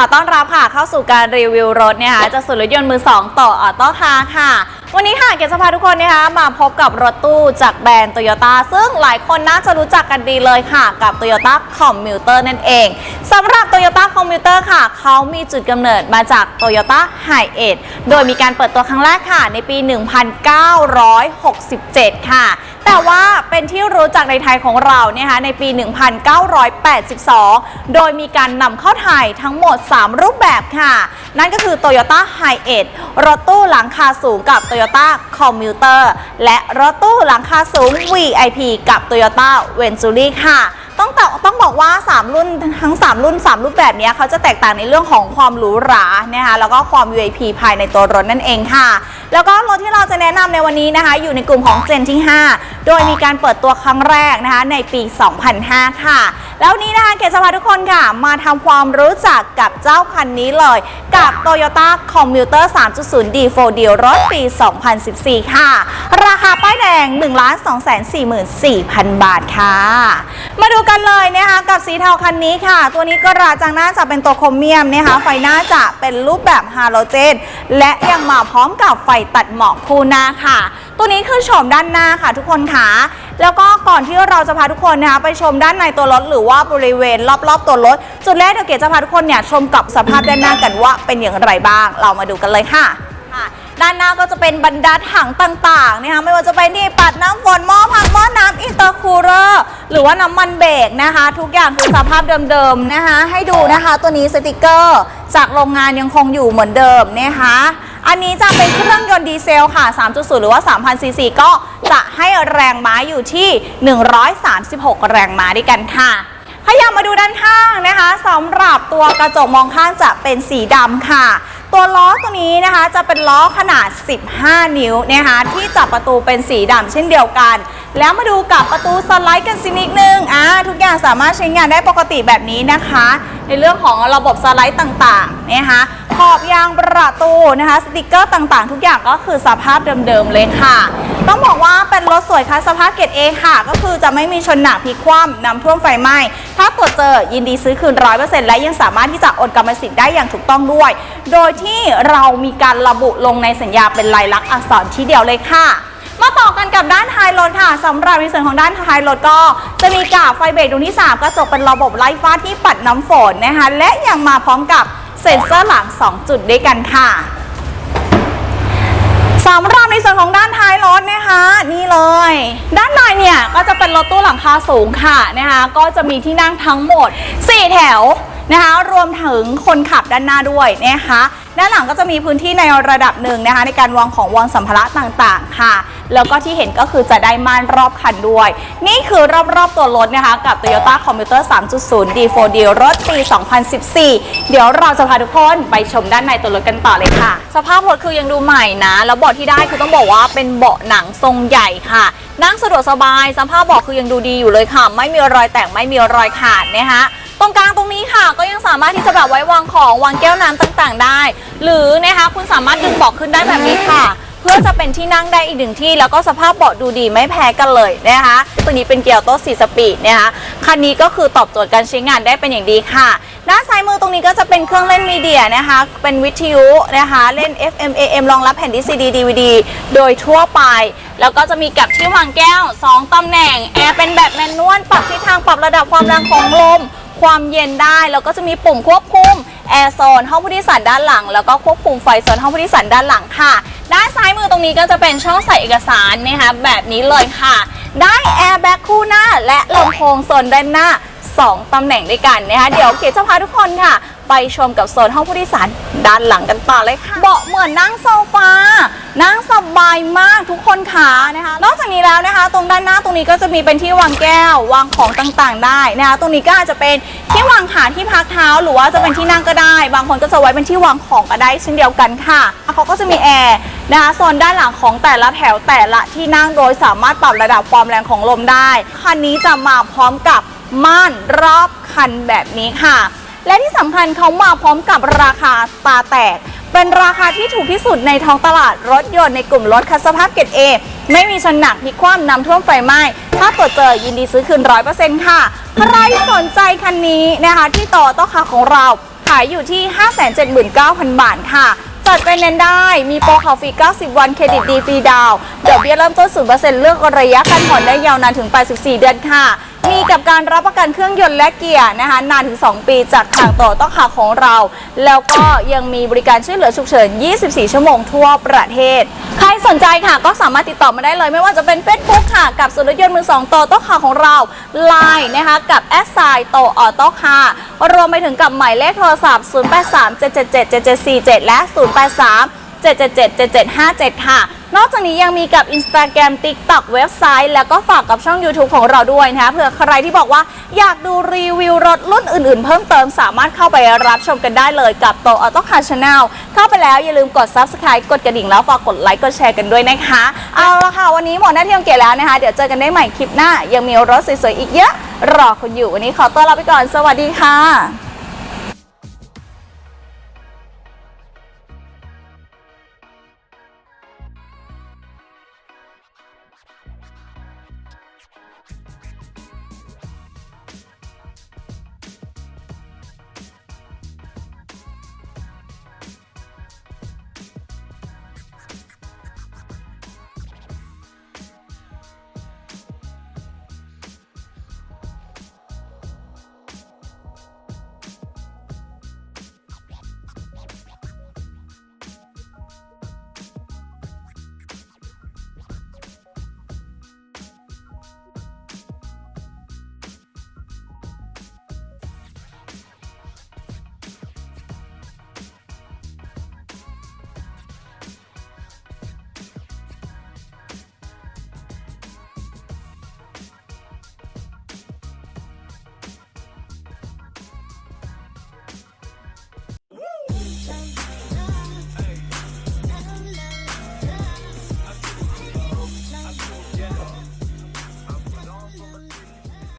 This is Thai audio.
ขอต้อนรับค่ะเข้าสู่การรีวิวรถเนี่ยค่ะจากศูนย์รถยนต์มือ 2 ต่อออโต้คาค่ะ วันนี้ค่ะเกศจะพาทุกคนนะคะมาพบกับรถตู้จากแบรนด์โตโยต้าซึ่งหลายคนน่าจะรู้จักกันดีเลยค่ะ กับ Toyota Commuter นั่นเองสำหรับ Toyota Commuter ค่ะ เขามีจุดกำเนิดมาจาก Toyota h i a โดยมีการเปิดตัวครั้งแรกค่ะ ในปี 1967 ค่ะ แต่ว่าเป็นที่รู้จักในไทยของเราเนี่ยค่ะในปี 1982 โดยมีการนำเข้าไทยทั้งหมด 3 รูปแบบค่ะ นั่นก็คือ Toyota h i a รถตู้หลังคาสูงกับ Toyota Commuter และรถตู้หลังคาสูง VIP กับ Toyota Venturi ค่ะต้องต้องบอกว่า 3 รุ่นทั้ง 3 รุ่น 3 รูปแบบนี้เขาจะแตกต่างในเรื่องของความหรูหรานะคะแล้วก็ความ VIP ภายในตัวรถนั่นเองค่ะ แล้วก็รถที่เราจะแนะนำในวันนี้นะคะ อยู่ในกลุ่มของเจนที่ 5 โดยมีการเปิดตัวครั้งแรกนะคะในปี 2005 ค่ะ แล้วนี้นะคะเกศจะพาทุกคนค่ะ มาทำความรู้จักกับเจ้าคันนี้เลย กับ Toyota Commuter 3.0 D4D รถปี 2014 ค่ะ ราคาป้ายแดง 1 2 4 4 0 0 0 บาทค่ะ มาดูกันเลยนะคะกับสีเทาคันนี้ค่ะ ตัวนี้ก็ราจังหน้าจะเป็นตัวโครเมียมนะคะไฟหน้าจะเป็นรูปแบบฮาโลเจน และยังมาพร้อมกับไฟตัดหมอกคู่หน้าค่ะ ตัวนี้คือโฉมด้านหน้าค่ะทุกคนค่ะ แล้วก็ก่อนที่เราจะพาทุกคนนะคะไปชมด้านในตัวรถหรือว่าบริเวณรอบๆตัวรถ จุดแรกเดี๋ยวเกดจะพาทุกคนเนี่ยชมกับสภาพด้านหน้ากันว่าเป็นอย่างไรบ้าง เรามาดูกันเลยค่ะค่ะ ด้านหน้าก็จะเป็นบรรดาถังต่างๆนะคะไม่ว่าจะเป็นที่ปัดน้ำฝนหม้อพักหม้อน้ำอินเตอร์คูลเลอร์หรือว่าน้ำมันเบรกนะคะ ทุกอย่างคือสภาพเดิมๆนะคะ ให้ดูนะคะตัวนี้สติกเกอร์ จากโรงงานยังคงอยู่เหมือนเดิมนะคะอันนี้จะเป็นเครื่องยนต์ดีเซลค่ะ 3.0 หรือว่า 3,000 ซีซีก็จะให้แรงม้าอยู่ที่ 136 แรงม้าด้วยกันค่ะ ขยับมาดูด้านข้างนะคะสำหรับตัวกระจกมองข้างจะเป็นสีดำค่ะ ตัวล้อตัวนี้นะคะจะเป็นล้อขนาด 15 นิ้วนะคะที่จับประตูเป็นสีดำเช่นเดียวกัน แล้วมาดูกับประตูสไลด์กันสินิดนึงอ่าทุกอย่างสามารถใช้งานได้ปกติแบบนี้นะคะ ในเรื่องของระบบสไลด์ต่างๆนะคะขอบยางประตูนะคะสติกเกอร์ต่างๆ ทุกอย่างก็คือสภาพเดิมๆเลยค่ะต้องบอกว่าเป็นรถสวยค่ะสภาพเกรดเอค่ะ ก็คือจะไม่มีชนหนักพลิกคว่ำน้ำท่วมไฟไหม้ ถ้าตรวจเจอยินดีซื้อคืนร้อยเปอร์เซ็นต์และยังสามารถที่จะโอนกรรมสิทธิ์ได้อย่างถูกต้องด้วย โดยที่เรามีการระบุลงในสัญญาเป็นลายลักษณ์อักษรที่เดียวเลยค่ะมาต่อกันกับด้านท้ายรถค่ะสำหรับในส่วนของด้านท้ายรถก็จะมีกาบไฟเบรกดวงที่ 3 กระจกเป็นระบบไล่ฟ้าที่ปัดน้ำฝนนะคะและยังมาพร้อมกับเซ็นเซอร์หลัง 2 จุดด้วยกันค่ะ สำหรับในส่วนของด้านท้ายรถนะคะ นี่เลย ด้านในเนี่ยก็จะเป็นรถตู้หลังคาสูงค่ะนะคะก็จะมีที่นั่งทั้งหมด 4 แถวนะคะ รวมถึงคนขับด้านหน้าด้วยนะคะ ด้านหลังก็จะมีพื้นที่ในระดับหนึ่งนะคะ ในการวางของวางสัมภาระต่างๆ ค่ะ แล้วก็ที่เห็นก็คือจะได้ม่านรอบคันด้วย นี่คือรอบๆตัวรถนะคะ กับ Toyota Commuter 3.0 D4D รถปี 2014 เดี๋ยวเราจะพาทุกคนไปชมด้านในตัวรถกันต่อเลยค่ะ สภาพรถคือยังดูใหม่นะ แล้วเบาะที่ได้คือต้องบอกว่าเป็นเบาะหนังทรงใหญ่ค่ะนั่งสะดวกสบายสภาพเบาะคือยังดูดีอยู่เลยค่ะ ไม่มีรอยแตกไม่มีรอยขาดนะคะ ตรงกลางตรงนี้ค่ะ ก็ยังสามารถที่จะแบบไว้วางของวางแก้วน้ำต่างๆ ได้ หรือนะคะคุณสามารถดึงเบาะขึ้นได้แบบนี้ค่ะ เพื่อจะเป็นที่นั่งได้อีกหนึ่งที่ แล้วก็สภาพเบาะดูดีไม่แพ้กันเลยนะคะ ตัวนี้เป็นเกียร์โต้4สปีดนะคะคันนี้ก็คือตอบโจทย์การใช้งานได้เป็นอย่างดีค่ะด้านซ้ายมือตรงนี้ก็จะเป็นเครื่องเล่นมีเดียนะคะ เป็นวิทยุนะคะ เล่น FM AM รองรับแผ่นดิสซีดี DVD โดยทั่วไป แล้วก็จะมีกับที่วางแก้ว 2 ตำแหน่ง แอร์เป็นแบบแมนนวล ปรับทิศทาง ปรับระดับความแรงของลม ความเย็นได้ แล้วก็จะมีปุ่มควบคุมแอร์โซนห้องผู้โดยสารด้านหลัง แล้วก็ควบคุมไฟโซนห้องผู้โดยสารด้านหลังค่ะ ด้านซ้ายมือตรงนี้ก็จะเป็นช่องใส่เอกสารนะคะแบบนี้เลยค่ะ ได้แอร์แบ็คคู่หน้าและลำโพงโซนด้านหน้า 2ตำแหน่งด้วยกันนะคะเดี๋ยวเกดจะพาทุกคนค่ะ ไปชมกับโซนห้องผู้โดยสารด้านหลังกันต่อเลยค่ะ เบาะเหมือนนั่งโซฟา นั่งสบายมากทุกคนค่ะนะคะ นอกจากนี้แล้วนะคะ ตรงด้านหน้าตรงนี้ก็จะมีเป็นที่วางแก้ว วางของต่างๆ ได้นะคะ ตรงนี้ก็อาจจะเป็นที่วางขาที่พักเท้าหรือว่าจะเป็นที่นั่งก็ได้ บางคนก็จะไว้เป็นที่วางของก็ได้เช่นเดียวกันค่ะ เขาก็จะมีแอร์นะคะโซนด้านหลังของแต่ละแถวแต่ละที่นั่งโดยสามารถปรับระดับความแรงของลมได้ คันนี้จะมาพร้อมกับม่านรอบคันแบบนี้ค่ะ และที่สำคัญเขามาพร้อมกับราคาตาแตก เป็นราคาที่ถูกที่สุดในท้องตลาดรถยนต์ในกลุ่มรถคัสภาพเกรดเอไม่มีชนหนักพลิกคว่ำน้ำท่วมไฟไหม้ ถ้าตรวจเจอยินดีซื้อคืนร้อยเปอร์เซ็นต์ค่ะ ใครสนใจคันนี้นะคะ ที่ต่อต้อคาของเราขายอยู่ที่ 579,000 บาทค่ะจัดเป็นเน้นได้มีโปรข่าวฟรี 90 วันเครดิตดีฟรีดาวน์ดอกเบี้ยเริ่มต้น 0%เลือกระยะการผ่อนได้ยาวนานถึง 84 เดือนค่ะ มีกับการรับประกันเครื่องยนต์และเกียร์นะคะนานถึง 2 ปีจากทางโตโต้คาของเรา แล้วก็ยังมีบริการช่วยเหลือฉุกเฉิน 24 ชั่วโมงทั่วประเทศ ใครสนใจค่ะก็สามารถติดต่อมาได้เลย ไม่ว่าจะเป็น Facebook ค่ะ กับศูนย์รยนต์มือสองโตโต้คาของเรา Line นะคะกับแอสไซโตออโต้คารวมไปถึงกับหมายเลขโทรศัพท์ 0837777747 และ 083 7777757 ค่ะ นอกจากนี้ยังมีกับ Instagram TikTok เว็บไซต์ แล้วก็ฝากกับช่อง YouTube ของเราด้วยนะคะเผื่อใครที่บอกว่าอยากดูรีวิวรถรุ่นอื่นๆ เพิ่มเติมสามารถเข้าไปรับชมกันได้เลยกับโตออโต้คาร์ชาแนลเข้าไปแล้วอย่าลืมกด Subscribe กดกระดิ่งแล้วฝากกดไลค์กดแชร์กันด้วยนะคะ เอาละค่ะ วันนี้หมดหน้าที่ของเก๋แล้วนะคะ เดี๋ยวเจอกันได้ใหม่คลิปหน้า ยังมีรถสวยๆอีกเยอะ รอคุณอยู่วันนี้ขอตัวลาไปก่อน สวัสดีค่ะ